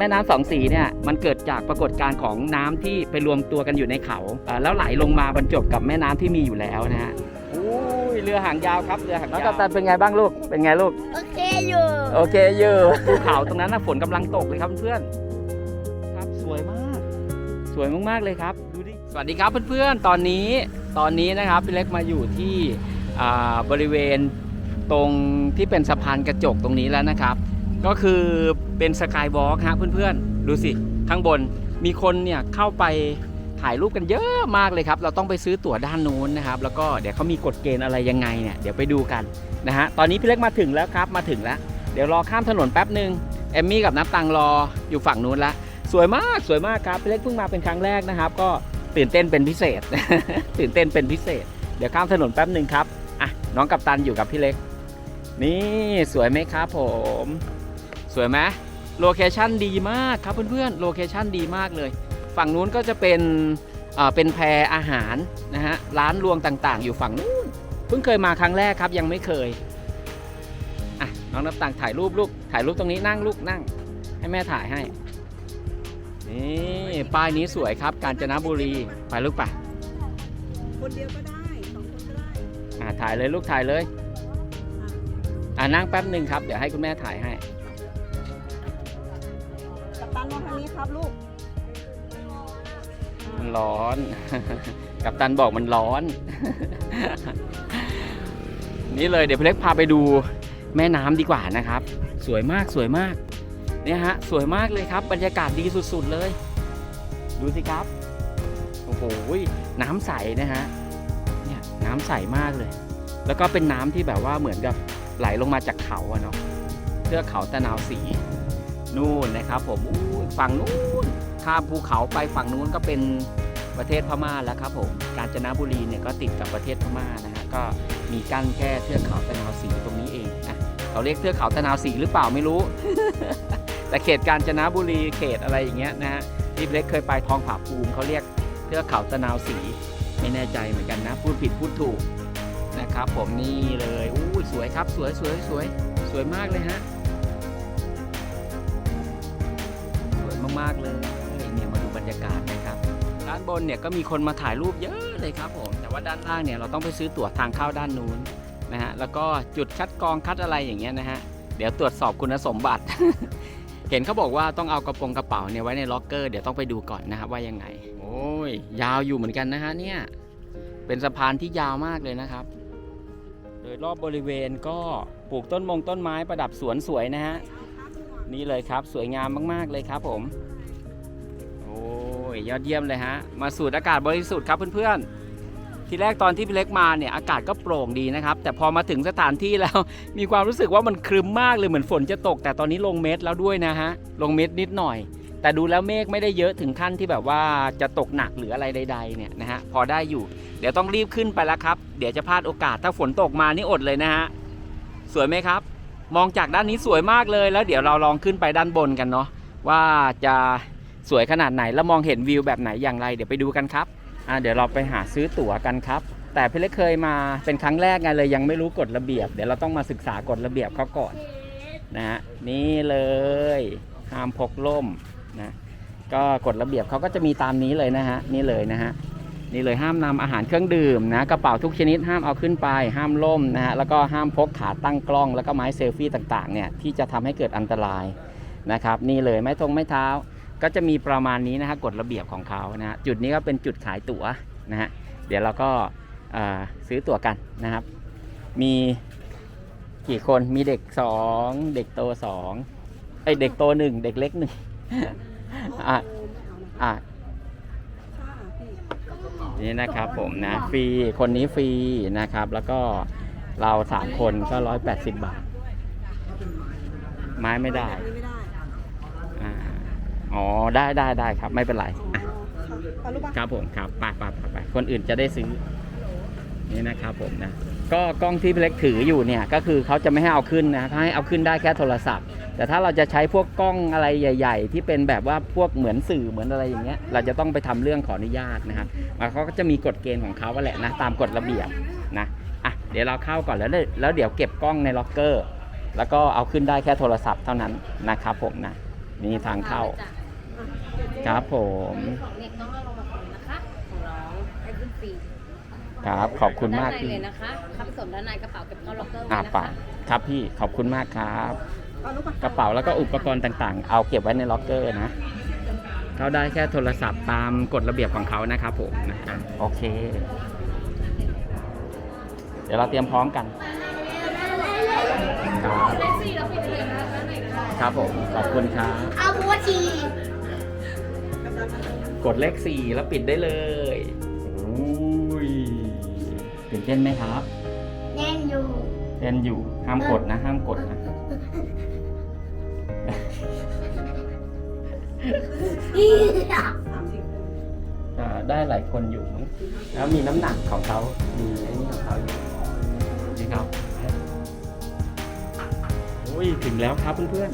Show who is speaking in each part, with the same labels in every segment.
Speaker 1: แม่น้ำสองสีเนี่ยมันเกิดจากปรากฏการณ์ของน้ำที่ไปรวมตัวกันอยู่ในเขาอ่าแล้วไหลลงมาบรรจบกับแม่น้ำที่มีอยู่แล้วนะฮะอุ้ยเรือหางยาวครับเรือหางยาวน้องกัปตันเป็นไงบ้างลูกเป็นไงลูก
Speaker 2: โอเคอยู่
Speaker 1: โอเคเยอะภูเขาตรงนั้นนะฝนกำลังตกเลยครับเพื่อนครับสวยมาก สวยมากๆเลยครับดูดิสวัสดีครับเพื่อนๆตอนนี้ตอนนี้นะครับพี่เล็กมาอยู่ที่อ่าบริเวณตรงที่เป็นสะพานกระจกตรงนี้แล้วนะครับ ก็คือเป็นสกายวอล์กฮะเพื่อนๆ ดูสิ ข้างบนมีคนเนี่ยเข้าไปถ่ายรูปกันเยอะมากเลยครับ เราต้องไปซื้อตั๋วด้านนู้นนะครับ แล้วก็เดี๋ยวเขามีกฎเกณฑ์อะไรยังไงเนี่ย เดี๋ยวไปดูกันนะฮะ ตอนนี้พี่เล็กมาถึงแล้วครับ มาถึงแล้ว เดี๋ยวรอข้ามถนนแป๊บหนึ่งเอมมี่กับน้ำตังรออยู่ฝั่งนู้นละสวยมาก สวยมากครับ พี่เล็กเพิ่งมาเป็นครั้งแรกนะครับ ก็ตื่นเต้นเป็นพิเศษ ตื่นเต้นเป็นพิเศษ เดี๋ยวข้ามถนนแป๊บหนึ่งครับ อะ น้องกัปตันอยู่กับพี่เล็ก นี่สวยไหมครับผม สวยไหมโลเคชั่นดีมากครับเพื่อนๆโลเคชั่นดีมากเลย ฝั่งนู้นก็จะเป็นเป็นแพรอาหารนะฮะร้านรวงต่างๆ อยู่ฝั่งนู้นเพิ่งเคยมาครั้งแรกครับยังไม่เคยอะน้องน้ำตังถ่ายรูปลูกถ่ายรูปตรงนี้นั่งลูกนั่ง ให้แม่ถ่ายให้นี่ป้ายนี้สวยครับ กาญจนบุรีไปลูกไป
Speaker 3: คนเดียวก็ได้สองคนก็ได้
Speaker 1: อะถ่ายเลยลูกถ่ายเลยอะนั่งแป๊บหนึ่งครับ เดี๋ยวให้คุณแม่ถ่ายให้
Speaker 3: ครับลูก
Speaker 1: มันร้อน กับตันบอกมันร้อน นี่เลยเดี๋ยวพี่เล็กพาไปดูแม่น้ำดีกว่านะครับ สวยมากสวยมากเนี่ยฮะสวยมากเลยครับ บรรยากาศดีสุด ๆ เลย ดูสิครับ โอ้โหน้ำใสนะฮะเนี่ยน้ำใสมากเลย แล้วก็เป็นน้ำที่แบบว่าเหมือนกับไหลลงมาจากเขาอะเนาะเทือกเขาตะนาวสี นู่นนะครับผมอู้ยฝั่งนู้นข้ามภูเขาไปฝั่งนู้นก็เป็นประเทศพม่าแล้วครับผมกาญจนบุรีเนี่ยก็ติดกับประเทศพม่านะฮะก็มีกั้นแค่เทือกเขาตะนาวสีตรงนี้เองนะเขาเรียกเทือกเขาตะนาวสีหรือเปล่าไม่รู้ แต่เขตกาญจนบุรีเขตอะไรอย่างเงี้ยนะฮะที่เล็กเคยไปทองผาภูมิเขาเรียกเทือกเขาตะนาวสีไม่แน่ใจเหมือนกันนะพูดผิดพูดถูกนะครับผมนี่เลยอู้ยสวยครับสวยสวยสวยสวยมากเลยฮะ มากเลยเนี่ยมาดูบรรยากาศนะครับ ด้านบนเนี่ยก็มีคนมาถ่ายรูปเยอะเลยครับผม แต่ว่าด้านล่างเนี่ยเราต้องไปซื้อตั๋วทางเข้าด้านนู้นนะฮะ แล้วก็จุดคัดกรองคัดอะไรอย่างเงี้ยนะฮะ เดี๋ยวตรวจสอบคุณสมบัติ เห็นเขาบอกว่าต้องเอากระโปรงกระเป๋าเนี่ยไว้ในล็อกเกอร์ เดี๋ยวต้องไปดูก่อนนะครับว่ายังไง โอ้ย ยาวอยู่เหมือนกันนะฮะเนี่ย เป็นสะพานที่ยาวมากเลยนะครับ โดยรอบบริเวณก็ปลูกต้นมงต้นไม้ประดับสวนสวยนะฮะ นี่เลยครับสวยงามมาก ๆ เลยครับผม โอ้ยยอดเยี่ยมเลยฮะ มาสูดอากาศบริสุทธิ์ครับเพื่อนๆ ทีแรกตอนที่พี่เล็กมาเนี่ยอากาศก็โปร่งดีนะครับ แต่พอมาถึงสถานที่แล้ว มีความรู้สึกว่ามันครึ้มมากเลยเหมือนฝนจะตก แต่ตอนนี้ลงเม็ดแล้วด้วยนะฮะ ลงเม็ดนิดหน่อย แต่ดูแล้วเมฆไม่ได้เยอะถึงขั้นที่แบบว่าจะตกหนักหรืออะไรใด ๆ เนี่ยนะฮะพอได้อยู่ เดี๋ยวต้องรีบขึ้นไปแล้วครับ เดี๋ยวจะพลาดโอกาสถ้าฝนตกมานี่อดเลยนะฮะสวยไหมครับ มองจากด้านนี้สวยมากเลยแล้วเดี๋ยวเราลองขึ้นไปด้านบนกันเนาะว่าจะสวยขนาดไหนแล้วมองเห็นวิวแบบไหนอย่างไร เดี๋ยวไปดูกันครับอ่าเดี๋ยวเราไปหาซื้อตั๋วกันครับ แต่พี่เล็กเคยมาเป็นครั้งแรกไงเลยยังไม่รู้กฎระเบียบ เดี๋ยวเราต้องมาศึกษากฎระเบียบเขาก่อนนะฮะนี่เลยห้ามพกล่มนะก็กฎระเบียบเขาก็จะมีตามนี้เลยนะฮะนี่เลยนะฮะ นี่เลยห้ามนำอาหารเครื่องดื่มนะกระเป๋าทุกชนิดห้ามเอาขึ้นไป ห้ามล่มนะฮะแล้วก็ห้ามพกขาตั้งกล้อง แล้วก็ไม้เซลฟี่ต่างๆเนี่ยที่จะทำให้เกิดอันตรายนะครับนี่เลยไม้ทงไม้เท้าก็จะมีประมาณนี้นะฮะกฎระเบียบของเขานะฮะจุดนี้ก็เป็นจุดขายตั๋วนะฮะเดี๋ยวเราก็ซื้อตั๋วกันนะครับ มีกี่คนมีเด็กสองเด็กโตสองไอเด็กโตหนึ่งเด็กเล็กหนึ่งอะอะ นี่นะครับผมนะฟรีคนนี้ฟรีนะครับ แล้วก็เราสามคนก็ร้อยแปดสิบบาท ไม้ไม่ได้
Speaker 3: อันนี้ไม่ได้
Speaker 1: อ่าอ๋อได้ได้ได้ครับ ไม่เป็นไร
Speaker 3: อ๋อค่ะเอาลูกบ้า
Speaker 1: ครับผมครับไปไปไปไปคนอื่นจะได้ซื้อ นี่นะครับผมนะ ก็กล้องที่พี่เล็กถืออยู่เนี่ยก็คือเขาจะไม่ให้เอาขึ้นนะเขาให้เอาขึ้นได้แค่โทรศัพท์ แต่ถ้าเราจะใช้พวกกล้องอะไรใหญ่ ๆ ที่เป็นแบบว่าพวกเหมือนสื่อเหมือนอะไรอย่างเงี้ยเราจะต้องไปทำเรื่องขออนุญาตนะครับแล้วเขาก็จะมีกฎเกณฑ์ของเขาว่าแหละนะตามกฎระเบียบนะอะเดี๋ยวเราเข้าก่อนแล้วเดี๋ยวแล้วเดี๋ยวเก็บกล้องในล็อกเกอร์ แล้วก็เอาขึ้นได้แค่โทรศัพท์เท่านั้นนะครับผมนะนี่ทางเข้า
Speaker 2: จ้ะ
Speaker 1: ครับผม
Speaker 2: ของเด็กต้องเอาลงมาก่อนนะคะของน้องให้ขึ้นฟรี
Speaker 1: ครับ ขอบคุณมาก
Speaker 2: ด้านใน
Speaker 1: พี่
Speaker 2: เลยนะคะเข้าไปสวมด้านในกระเป๋าเก็บเข้าล็อกเกอร์ไว้
Speaker 1: อ่า
Speaker 2: นะ
Speaker 1: ปะ
Speaker 2: คะ
Speaker 1: ครับพี่ขอบคุณมากครับ
Speaker 3: ปลาลูกปล
Speaker 1: กระเป๋าแล้วก็อุปกรณ์ต่างๆ เอาเก็บไว้ในล็อกเกอร์นะ เขาได้แค่โทรศัพท์ตามกฎระเบียบของเขานะครับผมนะอะโอเค เดี๋ยวเราเตรียมพร้อมกัน ครับ
Speaker 2: เลขสี่เราปิดเลยนะคะด้านในก็ได้
Speaker 1: ครับผม ขอบคุณครับ
Speaker 4: เอาบัวชี
Speaker 1: กดเลขสี่แล้วปิดได้เลยอุ้ย ตื่นเต้นไหมครับ
Speaker 4: แน่นอยู่
Speaker 1: เต้นอยู่ห้ามกดนะ ห้ามกดนะ
Speaker 3: สามสิบคน
Speaker 1: อ่าได้หลายคนอยู่มั้งแล้วมีน้ำหนักของเขามีไอ้นี่ของเขาอยู่นี่ครับโอ้ยถึงแล้วครับเพื่อน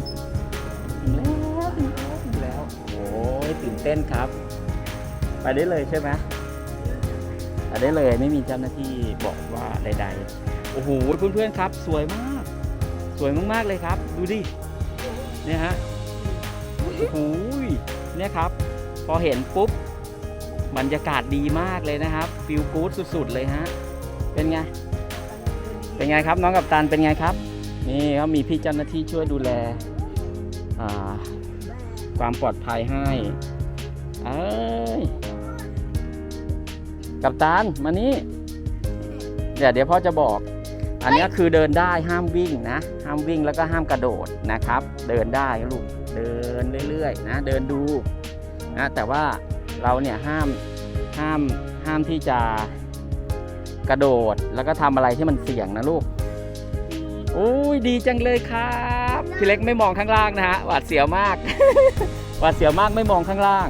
Speaker 1: ๆถึงแล้วถึงแล้วถึงแล้วโอ้ยตื่นเต้นครับ ไปได้เลยใช่ไหม ไปได้เลยไม่มีเจ้าหน้าที่บอกว่าใดๆ โอ้โหเพื่อนๆครับ สวยมาก สวยมากๆเลยครับ ดูดิเนี่ยฮะโอ้โหเนี่ยครับ พอเห็นปุ๊บบรรยากาศดีมากเลยนะครับฟิลกู๊ดสุดๆ เลยฮะเป็นไงเป็นไงครับน้องกับตันเป็นไงครับ นี่เขามีพี่เจ้าหน้าที่ช่วยดูแลความปลอดภัยให้เอ้ย กับตันมานี่เดี๋ยวเดี๋ยวพ่อจะบอก อันนี้คือเดินได้ห้ามวิ่งนะ ห้ามวิ่งแล้วก็ห้ามกระโดดนะครับ เดินได้ลูกเดินเรื่อยๆนะเดินดูนะแต่ว่าเราเนี่ยห้ามห้ามห้ามที่จะกระโดดแล้วก็ทำอะไรที่มันเสี่ยงนะลูกโอ้ยดีจังเลยครับพี่เล็กไม่มองข้างล่างนะฮะหวาดเสียวมากหวาดเสียวมากไม่มองข้างล่าง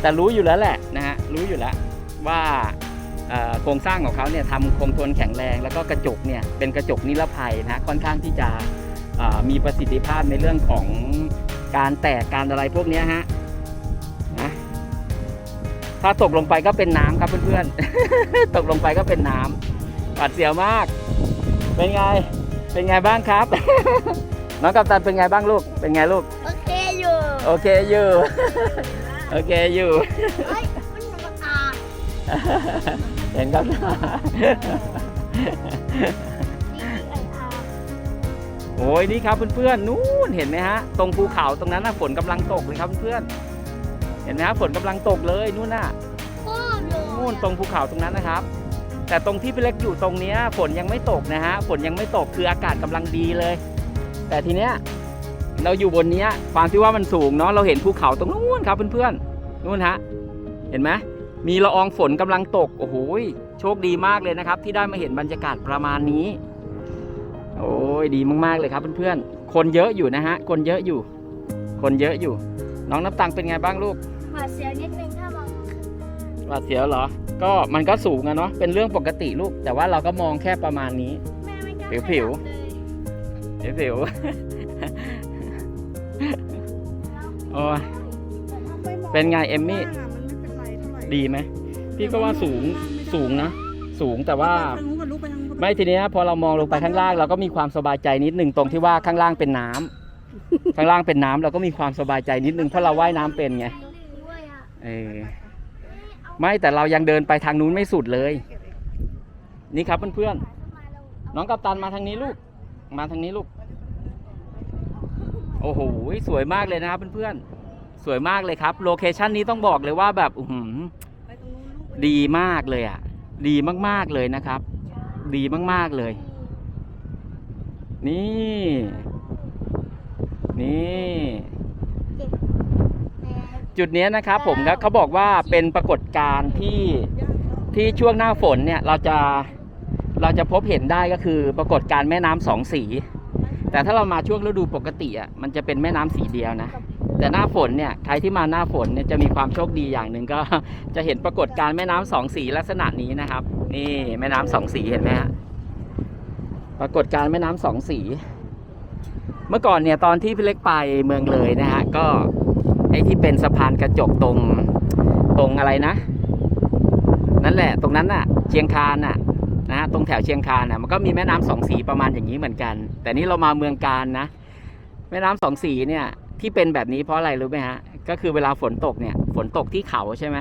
Speaker 1: แต่รู้อยู่แล้วแหละนะฮะรู้อยู่แล้วว่า โครงสร้างของเขาเนี่ยทำคงทนแข็งแรง แล้วก็กระจกเนี่ยเป็นกระจกนิรภัยนะฮะค่อนข้างที่จะเอ่อมีประสิทธิภาพในเรื่องของการแตกการอะไรพวกเนี้ยฮะนะถ้าตกลงไปก็เป็นน้ำครับเพื่อนๆ ตกลงไปก็เป็นน้ำหวาดเสียวมาก เป็นไง เป็นไงบ้างครับ น้องกัปตันเป็นไงบ้างลูก เป็นไงลูก
Speaker 4: โอเคอยู่
Speaker 1: โอเคอยู่ โอเคอยู่
Speaker 4: เฮ้ยมันหนูตา
Speaker 1: เห็นครับ
Speaker 4: ดีไออา
Speaker 1: โอ้ยนี่ครับเพื่อนๆ นู้นเห็นไหมฮะ ตรงภูเขาตรงนั้นน่ะฝนกำลังตกเลยครับเพื่อนๆ เห็นไหมฮะฝนกำลังตกเลยนู่นน่ะ
Speaker 4: โอ้โห
Speaker 1: นู่นตรงภูเขาตรงนั้นนะครับ แต่ตรงที่พี่เล็กอยู่ตรงเนี้ยฝนยังไม่ตกนะฮะฝนยังไม่ตกคืออากาศกำลังดีเลย แต่ทีเนี้ยเราอยู่บนเนี้ยความที่ว่ามันสูงเนาะเราเห็นภูเขาตรงนู้นครับเพื่อนๆนู่นฮะ เห็นไหม มีละอองฝนกำลังตก โอ้โหโชคดีมากเลยนะครับ ที่ได้มาเห็นบรรยากาศประมาณนี้ โอ้ยดีมากๆเลยครับเพื่อนๆ คนเยอะอยู่นะฮะ คนเยอะอยู่ คนเยอะอยู่ น้องน้ำตังเป็นไงบ้างลูก
Speaker 4: หวาดเสียวนิดนึงถ้ามอง
Speaker 1: หวาดเสียวเหรอ ก็มันก็สูงอะเนาะ เป็นเรื่องปกติลูก แต่ว่าเราก็มองแค่ประมาณนี้
Speaker 4: แม่ไม่กล้า
Speaker 1: ผิวผิว
Speaker 4: ขยับเลย
Speaker 1: เดี๋ยวผิวโอ้ยเป็นไงเอมมี่
Speaker 3: มันไดี
Speaker 1: ไหมพี่ก็ว่าสูงสูงนะ สูงแต่ว่า
Speaker 3: ไปทางนู้นกับลูกไปทางนู้น
Speaker 1: ไม่ทีเนี้ยพอเรามองลงไปข้างล่างเราก็มีความสบายใจนิดหนึ่งตรงที่ว่าข้างล่างเป็นน้ำข้างล่างเป็นน้ำเราก็มีความสบายใจนิดหนึ่งเพราะเราว่ายน้ำเป็นไง
Speaker 4: ด้วยอะ
Speaker 1: เออไม่แต่เรายังเดินไปทางนู้นไม่สุดเลย นี่ครับเพื่อนๆน้องกัปตันมาทางนี้ลูก มาทางนี้ลูก โอ้โหสวยมากเลยนะครับเพื่อนๆ สวยมากเลยครับโลเคชันนี้ต้องบอกเลยว่าแบบอืดีมากเลยอะ ดีมากๆเลยนะครับ ดีมากๆเลย นี่ นี่จุดนี้นะครับผมครับเขาบอกว่าเป็นปรากฏการณ์ที่ที่ช่วงหน้าฝนเนี่ยเราจะเราจะพบเห็นได้ก็คือปรากฏการณ์แม่น้ำสองสี แต่ถ้าเรามาช่วงฤดูปกติอะมันจะเป็นแม่น้ำสีเดียวนะ แต่หน้าฝนเนี่ยใครที่มาหน้าฝนเนี่ยจะมีความโชคดีอย่างหนึ่งก็จะเห็นปรากฏการณ์แม่น้ำสองสีลักษณะนี้นะครับ นี่แม่น้ำสองสีเห็นไหมฮะปรากฏการณ์แม่น้ำสองสี เมื่อก่อนเนี่ยตอนที่พี่เล็กไปเมืองเลยนะฮะก็ไอ้ที่เป็นสะพานกระจกตรงตรงอะไรนะ นั่นแหละตรงนั้นน่ะ เชียงคานน่ะนะฮะตรงแถวเชียงคานน่ะมันก็มีแม่น้ำสองสีประมาณอย่างนี้เหมือนกัน แต่นี่เรามาเมืองการนะ แม่น้ำสองสีเนี่ย ที่เป็นแบบนี้เพราะอะไรรู้ไหมฮะ ก็คือเวลาฝนตกเนี่ย ฝนตกที่เขาใช่ไหม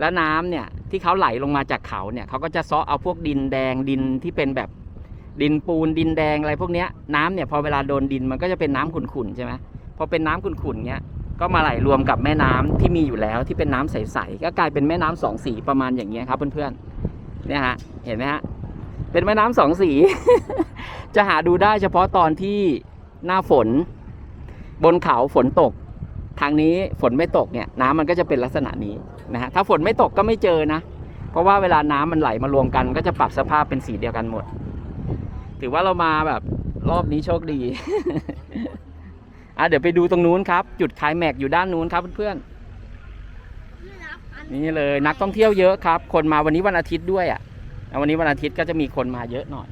Speaker 1: แล้วน้ำเนี่ยที่เขาไหลลงมาจากเขาเนี่ยเขาก็จะซาะเอาพวกดินแดงดินที่เป็นแบบดินปูนดินแดงอะไรพวกเนี้ยน้ำเนี่ยพอเวลาโดนดินมันก็จะเป็นน้ำขุ่นๆใช่ไหมพอเป็นน้ำขุ่นๆเนี้ยก็มาไหลรวมกับแม่น้ำที่มีอยู่แล้วที่เป็นน้ำใสๆก็กลายเป็นแม่น้ำสองสีประมาณอย่างเงี้ยครับเพื่อนๆเนี่ยฮะเห็นไหมฮะเป็นแม่น้ำสองสี จะหาดูได้เฉพาะตอนที่หน้าฝน บนเขาฝนตก ทางนี้ฝนไม่ตกเนี่ยน้ำมันก็จะเป็นลักษณะนี้นะฮะถ้าฝนไม่ตกก็ไม่เจอนะ เพราะว่าเวลาน้ำมันไหลมารวมกัน ก็จะปรับสภาพเป็นสีเดียวกันหมด ถือว่าเรามาแบบรอบนี้โชคดีอะเดี๋ยวไปดูตรงนู้นครับ จุดคลายแม็กซ์อยู่ด้านนู้นครับเพื่อนๆนี่เลยนักท่องเที่ยวเยอะครับ คนมาวันนี้วันอาทิตย์ด้วยอะแล้ววันนี้วันอาทิตย์ก็จะมีคนมาเยอะหน่อย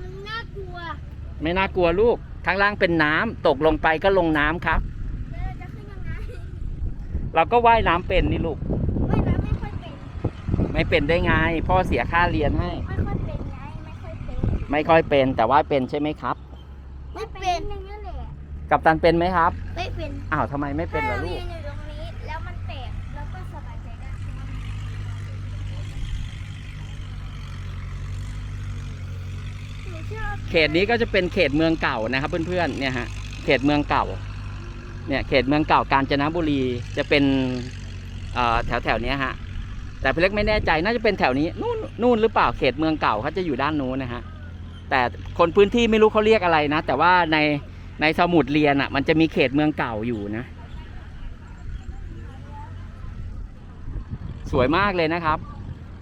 Speaker 4: มันน่ากลัว
Speaker 1: ไม่น่ากลัวลูก ข้างล่างเป็นน้ำตกลงไปก็ลงน้ำครับ
Speaker 4: แล้วเราจะขึ้นยังไง
Speaker 1: เราก็ว่ายน้ำเป็นนี่ลูก
Speaker 4: ไม่นะไม่ค่อยเป็น
Speaker 1: ไม่เป็นได้ไง พ่อเสียค่าเรียนให้
Speaker 4: ไม่ค่อยเป็นไง ไม่ค่อยเป็น
Speaker 1: ไม่ค่อยเป็นแต่ว่าเป็นใช่ไหมครับ
Speaker 4: ไม่เป็นอย่างนี้แหละ
Speaker 1: กับตันเป็นไหมครับ
Speaker 4: ไม่เป็น
Speaker 1: อ้าวทำไมไม่เป็น
Speaker 4: ถ้า
Speaker 1: ล่ะ
Speaker 4: เรา
Speaker 1: ลู
Speaker 4: ยื
Speaker 1: ก
Speaker 4: นอยู่ตรงนี้แล้วมันแตกเราก็สบายใจได้หนูชอบ
Speaker 1: เขตนี้ก็จะเป็นเขตเมืองเก่านะครับ เพื่อนๆเนี่ยฮะเขตเมืองเก่าเนี่ยเขตเมืองเก่ากาญจนบุรีจะเป็นแถวแถวๆนี้ฮะแต่พี่เล็กไม่แน่ใจน่าจะเป็นแถวนี้นู่นนู่นหรือเปล่าเขตเมืองเก่าเขาจะอยู่ด้านนู้นนะฮะแต่คนพื้นที่ไม่รู้เขาเรียกอะไรนะ แต่ว่าในในสมุดเรียนอะ มันจะมีเขตเมืองเก่าอยู่นะ สวยมากเลยนะครับ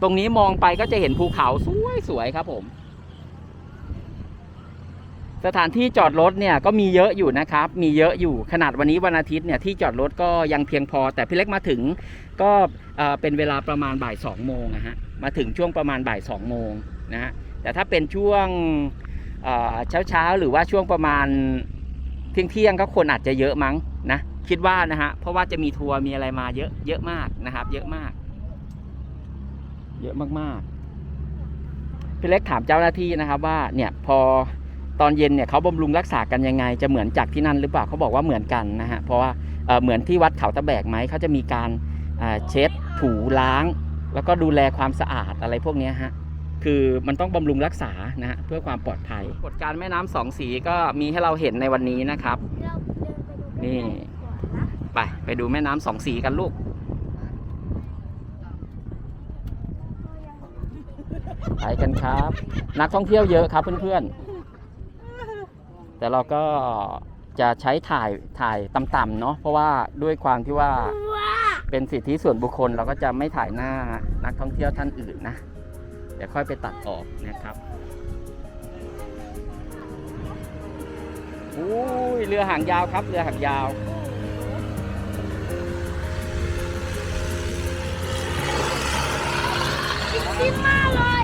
Speaker 1: ตรงนี้มองไปก็จะเห็นภูเขาสวยๆครับผม สถานที่จอดรถเนี่ยก็มีเยอะอยู่นะครับ มีเยอะอยู่ขนาดวันนี้วันอาทิตย์เนี่ยที่จอดรถก็ยังเพียงพอ แต่พี่เล็กมาถึงก็เป็นเวลาประมาณบ่ายสองโมงนะฮะมาถึงช่วงประมาณบ่ายสองโมงนะฮะแต่ถ้าเป็นช่วงเช้าเช้าๆหรือว่าช่วงประมาณเที่ยงเที่ยงๆก็คนอาจจะเยอะมั้งนะคิดว่านะฮะเพราะว่าจะมีทัวร์มีอะไรมาเยอะเยอะมากนะครับ เยอะมาก เยอะมากๆพี่เล็กถามเจ้าหน้าที่นะครับว่าเนี่ยพอ ตอนเย็นเนี่ยเขาบำรุงรักษากันยังไง จะเหมือนจากที่นั่นหรือเปล่าเขาบอกว่าเหมือนกันนะฮะเพราะว่าเอ่อเหมือนที่วัดเขาตะแบกไหมเขาจะมีการอ่าเช็ดถูล้าง แล้วก็ดูแลความสะอาดอะไรพวกเนี้ยฮะคือมันต้องบำรุงรักษานะฮะเพื่อความปลอดภัยกฎการแม่น้ำสองสีก็มีให้เราเห็นในวันนี้นะครับ
Speaker 4: เราเดินไปดู
Speaker 1: นี่ไปไปดูแม่น้ำสองสีกันลูกไปกันครับ นักท่องเที่ยวเยอะครับเพื่อนๆ แต่เราก็จะใช้ถ่ายถ่ายต่ำๆเนาะเพราะว่าด้วยความที่ว่า
Speaker 4: ว้า
Speaker 1: เป็นสิทธิส่วนบุคคลเราก็จะไม่ถ่ายหน้านักท่องเที่ยวท่านอื่นนะ เดี๋ยวค่อยไปตัดออกนะครับอุ้ยเรือหางยาวครับเรือหางยาว
Speaker 4: ซิมมาเลย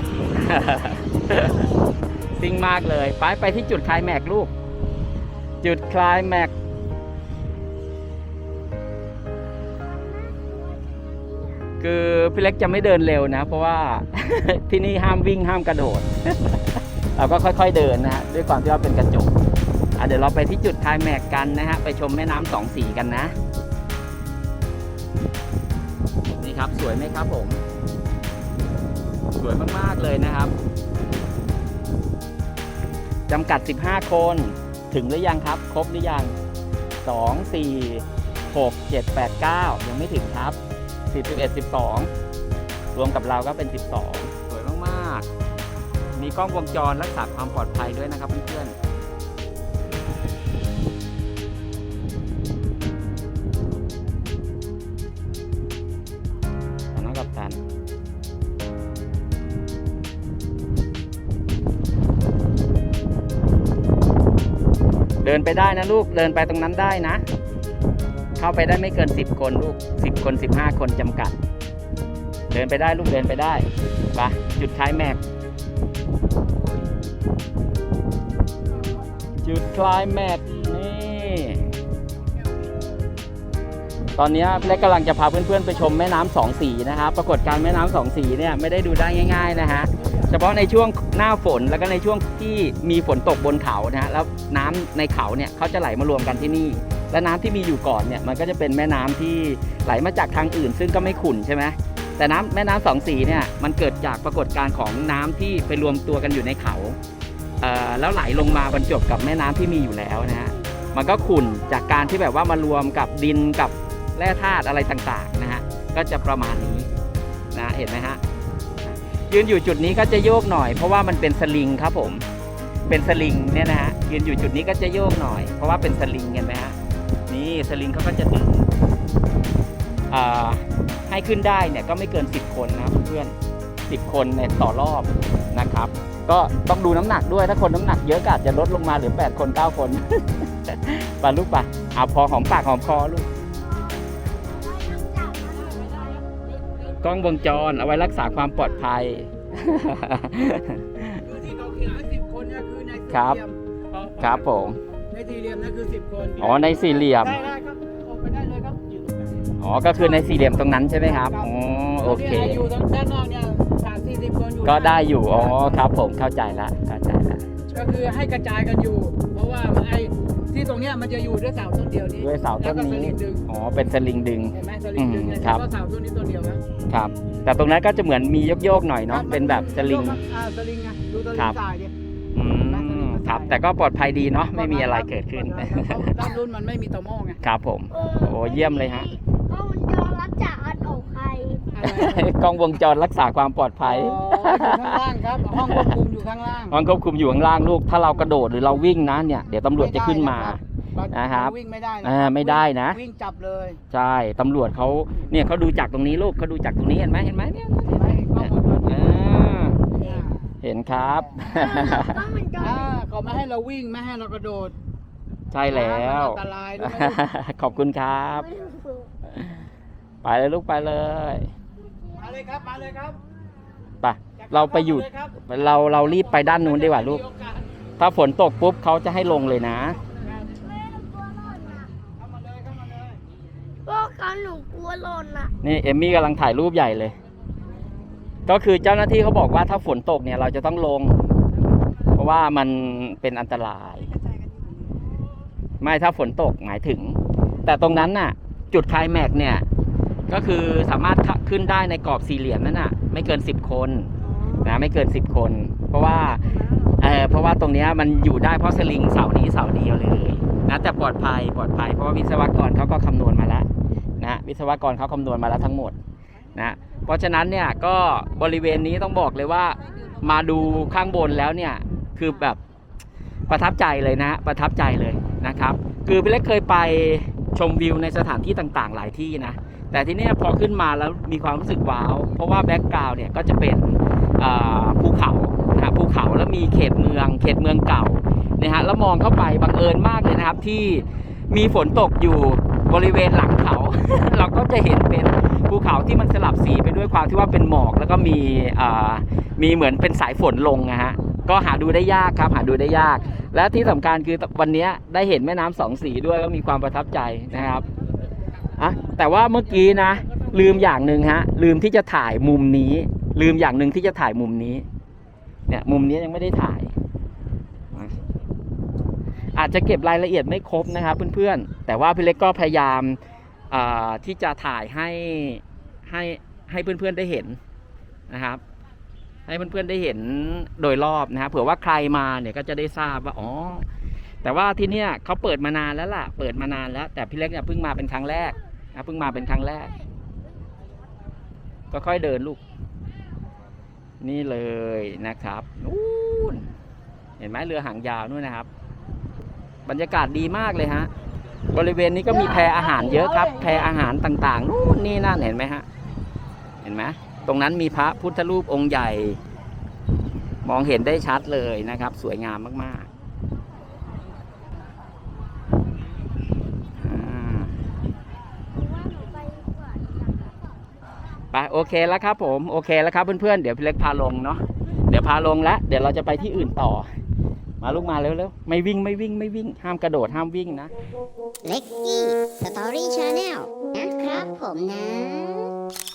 Speaker 1: ซิ่งมากเลย ไปไปที่จุดคลายแม็กซ์ลูก จุดคลายแม็ก คือพี่เล็กจะไม่เดินเร็วนะ เพราะว่า ที่นี่ห้ามวิ่งห้ามกระโดด เราก็ค่อยๆเดินนะฮะด้วยความที่ว่าเป็นกระจกเดี๋ยวเราไปที่จุดคลายแม็กกันนะฮะ ไปชมแม่น้ำสองสีกันนะ นี่ครับสวยไหมครับผม สวยมากๆเลยนะครับจำกัด 15 คน ถึงหรือยังครับ ครบหรือยัง 2 4 6 7 8 9 ยังไม่ถึงครับ10 11 12 รวมกับเราก็เป็น 12 สวยมาก ๆ มีกล้องวงจรรักษาความปลอดภัยด้วยนะครับเพื่อนๆ ดินไปได้นะลูก เดินไปตรงนั้นได้นะ เข้าไปได้ไม่เกิน 10 คนลูก 10 คน 15 คนจำกัด เดินไปได้ลูกเดินไปได้ไปจุดคลายแม็กจุดคลายแม็กนี่ ตอนนี้เล็กกำลังจะพาเพื่อนๆไปชมแม่น้ำสองสีนะครับ ปรากฏการแม่น้ำสองสีเนี่ยไม่ได้ดูได้ง่าย ๆ นะฮะ เฉพาะในช่วงหน้าฝนแล้วก็ในช่วงที่มีฝนตกบนเขานะฮะแล้วน้ำในเขาเนี่ยเขาจะไหลมารวมกันที่นี่ และน้ำที่มีอยู่ก่อนเนี่ยมันก็จะเป็นแม่น้ำที่ไหลมาจากทางอื่น ซึ่งก็ไม่ขุ่นใช่ไหมแต่น้ำแม่น้ำสองสีเนี่ยมันเกิดจากปรากฏการณ์ของน้ำที่ไปรวมตัวกันอยู่ในเขาเแล้วไหลลงมาบรรจบกับแม่น้ำที่มีอยู่แล้วนะฮะมันก็ขุ่นจากการที่แบบว่ามารวมกับดินกับแร่ธาตุอะไรต่างๆนะฮะก็จะประมาณนี้นะเห็นไหมฮะ ยืนอยู่จุดนี้ก็จะโยกหน่อย เพราะว่ามันเป็นสลิงครับผม เป็นสลิงเนี่ยนะฮะยืนอยู่จุดนี้ก็จะโยกหน่อย เพราะว่าเป็นสลิงเห็นไหมฮะนี่สลิงเขาก็จะดึงให้ขึ้นได้เนี่ยก็ไม่เกิน 10 คนนะเพื่อน10 คนในต่อรอบนะครับ ก็ต้องดูน้ำหนักด้วยถ้าคนน้ำหนักเยอะก็อาจจะลดลงมาเหลือ 8 คน 9 คนไปลูกไปเอาพอหอมปากหอมคอลูก กล้องวงจรเอาไว้รักษาความปลอดภัย
Speaker 5: คือที่เขาเขียนสิบคนเนี่ยคือในสี่
Speaker 1: ครับ
Speaker 5: เหลี่ยม
Speaker 1: ครับผม
Speaker 5: ในสี่เหลี่ยมนั่นคือสิบคน
Speaker 1: อ๋อ ในสี่เหลี่ยม
Speaker 5: ได้ได้ครับออกไปได้เลยครับอยู่ตรงนั้น
Speaker 1: อ๋อ ก็คือในสี่เหลี่ยมตรงนั้นใช่ไหมครับ อ๋อ โอเค
Speaker 5: นี่ยอยู่ทางด้านนอกเนี่ยสามสี่สิบคนอยู่
Speaker 1: ก็ได้อยู่ อ๋อ ครับผม เข้าใจละ เข้าใจละ
Speaker 5: ก็คือให้กระจายกันอยู่ เพราะว่าไอ้ ที่ตรงเนี้ยมันจะอยู่ด้วยเสาต้นเดียวนี้
Speaker 1: ด้วยเสาต้น
Speaker 5: แล้วก็ส
Speaker 1: นี้
Speaker 5: ลิงดึง
Speaker 1: อ๋อเป็นสลิงดึง
Speaker 5: เห็นไหมสลิงดึงเนี่ย
Speaker 1: อืมครับ
Speaker 5: เฉพาะเสาต้นนี้ต้นเดียวนะครับ
Speaker 1: แต่ตรงนั้นก็จะเหมือนมีโยกๆหน่อยเนาะเป็นแบบสลิง
Speaker 5: อ่าสลิงไงดูสลิ
Speaker 1: ครั
Speaker 5: ง
Speaker 1: บ
Speaker 5: สายดิ
Speaker 1: อืมครับ แต่ก็ปลอดภัยดีเนาะไม่มีอะไรเกิดขึ้น
Speaker 5: ด้านรุ่นมันไม่มีตะโม่ไง
Speaker 1: ครับผม โอ้เยี่ยมเลยฮะ
Speaker 4: ก
Speaker 1: ล้องวงจรรักษาความปลอดภัย
Speaker 5: อ๋ออยู่ข้างล่างครับห้องควบคุมอยู่ข้างล่าง
Speaker 1: ห้องควบคุมอยู่ข้างล่างลูก ถ้าเรากระโดดหรือเราวิ่งนะเนี่ยเดี๋ยวตำรวจจะขึ้นมานะครับ
Speaker 5: วิ่งไม่ได้นะ
Speaker 1: อ่าไม่ได้นะ
Speaker 5: วิ่งจับเลย
Speaker 1: ใช่ตำรวจเขาเนี่ยเขาดูจากตรงนี้ลูกเขาดูจากตรงนี้เห็นไหมเห็นไหมเนี่ย
Speaker 5: ไม่กล้องวงจรปิด
Speaker 1: อ่าเห็นครับ
Speaker 4: ก็มันจอ
Speaker 5: อ่าเขาไม่ให้เราวิ่งไม่ให้เรากระโดด
Speaker 1: ใช่แล้ว
Speaker 5: มันอันตรายด้วย
Speaker 1: ขอบคุณครับ
Speaker 4: ไม่รู้สึก
Speaker 1: ไปเลยลูกไปเลย
Speaker 5: มา เลยครับ มาเลยครับ
Speaker 1: ไปเราไปอยู่
Speaker 5: เลยครับ
Speaker 1: เราเรารีบไปด้านนู้นดีกว่าลูก
Speaker 5: มีโอกาส
Speaker 1: ถ้าฝนตกปุ๊บเขาจะให้ลงเลยนะ
Speaker 4: แม่หนูกลัวหล่นอะ
Speaker 5: เข้ามาเลยเข้ามาเลย
Speaker 4: ก็กันหนูกลัวหล่นอะ
Speaker 1: นี่เอมมี่กำลังถ่ายรูปใหญ่เลย ก็คือเจ้าหน้าที่เขาบอกว่าถ้าฝนตกเนี่ยเราจะต้องลง เพราะว่ามันเป็นอันตราย ไม่ถ้าฝนตกหมายถึง แต่ตรงนั้นน่ะ จุดไคลายแม็กซ์เนี่ย ก็คือสามารถขึ้นได้ในกรอบสี่เหลี่ยมนั่นน่ะไม่เกิน 10 คนนะไม่เกิน 10 คน เพราะว่าเออเพราะว่าตรงเนี้ยมันอยู่ได้เพราะสลิงเสานี้เสาเดียวเลยนะแต่ปลอดภัยปลอดภัยเพราะว่าวิศวกรเขาก็คำนวณมาแล้วนะวิศวกรเขาคำนวณมาแล้วทั้งหมดนะเพราะฉะนั้นเนี่ยก็บริเวณนี้ต้องบอกเลยว่ามาดูข้างบนแล้วเนี่ยคือแบบประทับใจเลยนะประทับใจเลยนะครับ คือพี่เล็กเคยไป ชมวิวในสถานที่ต่างๆ หลายที่นะ แต่ที่นี่พอขึ้นมาแล้วมีความรู้สึกว้าว เพราะว่าแบ็กกราวด์เนี่ยก็จะเป็นภูเขานะภูเขาแล้วมีเขตเมือง เขตเมืองเก่านะฮะแล้วมองเข้าไปบังเอิญมากเลยนะครับ ที่มีฝนตกอยู่บริเวณหลังเขา เราก็จะเห็นเป็นภูเขาที่มันสลับสีไปด้วยความที่ว่าเป็นหมอกแล้วก็มีมีเหมือนเป็นสายฝนลงนะฮะ ก็หาดูได้ยากครับ หาดูได้ยาก และที่สำคัญคือวันนี้ได้เห็นแม่น้ำสองสีด้วยก็มีความประทับใจนะครับอะแต่ว่าเมื่อกี้นะ ลืมอย่างหนึ่งฮะ ลืมที่จะถ่ายมุมนี้ ลืมอย่างหนึ่งที่จะถ่ายมุมนี้ เนี่ย มุมนี้ยังไม่ได้ถ่าย อาจจะเก็บรายละเอียดไม่ครบนะครับเพื่อนๆ แต่ว่าพี่เล็กก็พยายามอ่าที่จะถ่ายให้ให้ให้เพื่อนๆได้เห็นนะครับ ให้เพื่อนๆได้เห็นโดยรอบนะครับเผื่อว่าใครมาเนี่ยก็จะได้ทราบว่าอ๋อแต่ว่าที่เนี่ยเขาเปิดมานานแล้วล่ะ เปิดมานานแล้ว แต่พี่เล็กเนี่ยเพิ่งมาเป็นครั้งแรกนะเพิ่งมาเป็นครั้งแรก ก็ค่อยเดินลูก นี่เลยนะครับนู่นเห็นไหมเรือหางยาวนู่นนะครับ บรรยากาศดีมากเลยฮะบริเวณนี้ก็มีแพอาหารเยอะครับ แพอาหารต่างๆนู่นนี่นั่นเห็นไหมฮะ เห็นไหม ตรงนั้นมีพระพุทธรูปองค์ใหญ่ มองเห็นได้ชัดเลยนะครับ สวยงามมากๆ
Speaker 4: ไปดีกว่า
Speaker 1: ไปโอเคแล้วครับผมโอเคแล้วครับเพื่อนๆเดี๋ยวพี่เล็กพาลงเนาะเดี๋ยวพาลงแล้วเดี๋ยวเราจะไปที่อื่นต่อ มาลูกมาเร็วๆไม่วิ่งไม่วิ่งไม่วิ่งห้ามกระโดดห้ามวิ่งนะ
Speaker 6: เล็กกี้สตอรี่ชาแนลนะครับผมนะ